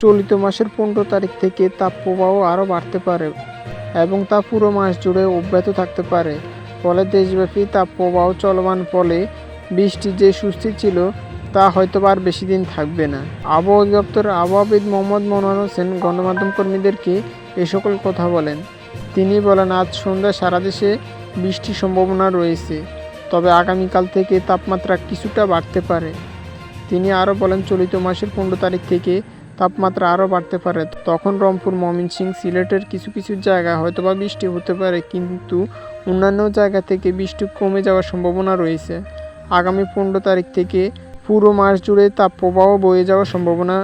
চলিত মাসের পনেরো তারিখ থেকে তাপপ্রবাহ আরও বাড়তে পারে এবং তা পুরো মাস জুড়ে অব্যাহত থাকতে পারে। ফলে দেশব্যাপী তাপপ্রবাহ চলমান ফলে বৃষ্টি যে সুস্থির ছিল, তা হয়তো আর বেশি দিন থাকবে না। আবহাওয়া অধিদপ্তরের আবহাওয়াবিদ মোহাম্মদ মনোয়ার হোসেন গণমাধ্যম কর্মীদেরকে এ সকল কথা বলেন। তিনি বলেন, আজ সন্ধ্যায় সারা দেশে বৃষ্টির সম্ভাবনা রয়েছে, তবে আগামীকাল থেকে তাপমাত্রা কিছুটা বাড়তে পারে। তিনি আরও বলেন, চলিত মাসের পনেরো তারিখ থেকে তাপমাত্রা আরও বাড়তে পারে। তখন রংপুর ময়মনসিংহ সিলেটের কিছু কিছু জায়গায় হয়তোবা বৃষ্টি হতে পারে, কিন্তু অন্যান্য জায়গা থেকে বৃষ্টি কমে যাওয়ার সম্ভাবনা রয়েছে। আগামী পনেরো তারিখ থেকে পুরো মাস জুড়ে তাপপ্রবাহ বয়ে যাওয়ার সম্ভাবনা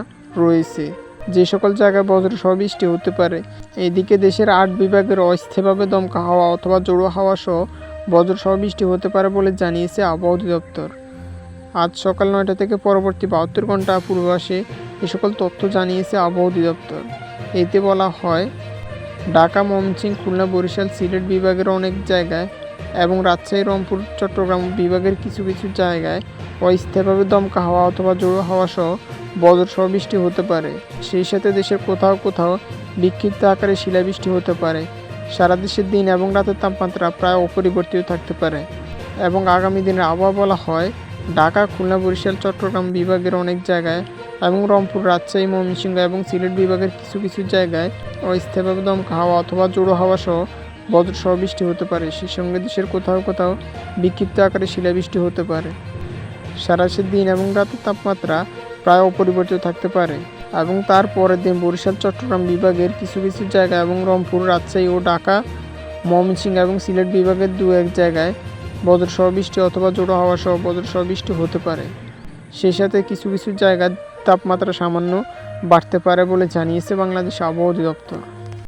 রয়েছে। যে সকল জায়গায় বজ্রসহ বৃষ্টি হতে পারে, এদিকে দেশের আট বিভাগের অস্থায়ীভাবে দমকা হাওয়া অথবা জোড়ো হাওয়া সহ বজ্রসহ বৃষ্টি হতে পারে বলে জানিয়েছে আবহাওয়া অধিদপ্তর। আজ সকাল নয়টা থেকে পরবর্তী বাহাত্তর ঘণ্টা পূর্বাসে এ সকল তথ্য জানিয়েছে আবহাওয়া অধিদপ্তর। এতে বলা হয়, ঢাকা, ময়মনসিংহ, খুলনা, বরিশাল, সিলেট বিভাগের অনেক জায়গায় এবং রাজশাহী, রংপুর, চট্টগ্রাম বিভাগের কিছু কিছু জায়গায় অস্থায়ীভাবে দমকা হাওয়া অথবা জোড়ো হাওয়া সহ বজ্রসহ বৃষ্টি হতে পারে। সেই সাথে দেশের কোথাও কোথাও বিক্ষিপ্ত আকারে শিলাবৃষ্টি হতে পারে। সারা দেশের দিন এবং রাতের তাপমাত্রা প্রায় অপরিবর্তিত থাকতে পারে। এবং আগামী দিনের আবহাওয়া বলা হয়, ঢাকা, খুলনা, বরিশাল, চট্টগ্রাম বিভাগের অনেক জায়গায় এবং রংপুর রাজশাহী, ময়মনসিংহ এবং সিলেট বিভাগের কিছু কিছু জায়গায় অস্থায়ীভাবে দমকা হাওয়া অথবা জোড়ো হাওয়া সহ বজ্রসহ বৃষ্টি হতে পারে। সেই সঙ্গে দেশের কোথাও কোথাও বিক্ষিপ্ত আকারে শিলাবৃষ্টি হতে পারে। সারাশের দিন এবং রাতের তাপমাত্রা প্রায় অপরিবর্তিত থাকতে পারে এবং তার পরের দিন বরিশাল, চট্টগ্রাম বিভাগের কিছু কিছু জায়গা এবং রংপুর, রাজশাহী ও ঢাকা, ময়মনসিংহ এবং সিলেট বিভাগের দু এক জায়গায় বজ্রসহ বৃষ্টি অথবা জোড়ো হাওয়া সহ বজ্রসহ বৃষ্টি হতে পারে। সেই সাথে কিছু কিছু জায়গার তাপমাত্রা সামান্য বাড়তে পারে বলে জানিয়েছে বাংলাদেশ আবহাওয়া অধিদপ্তর।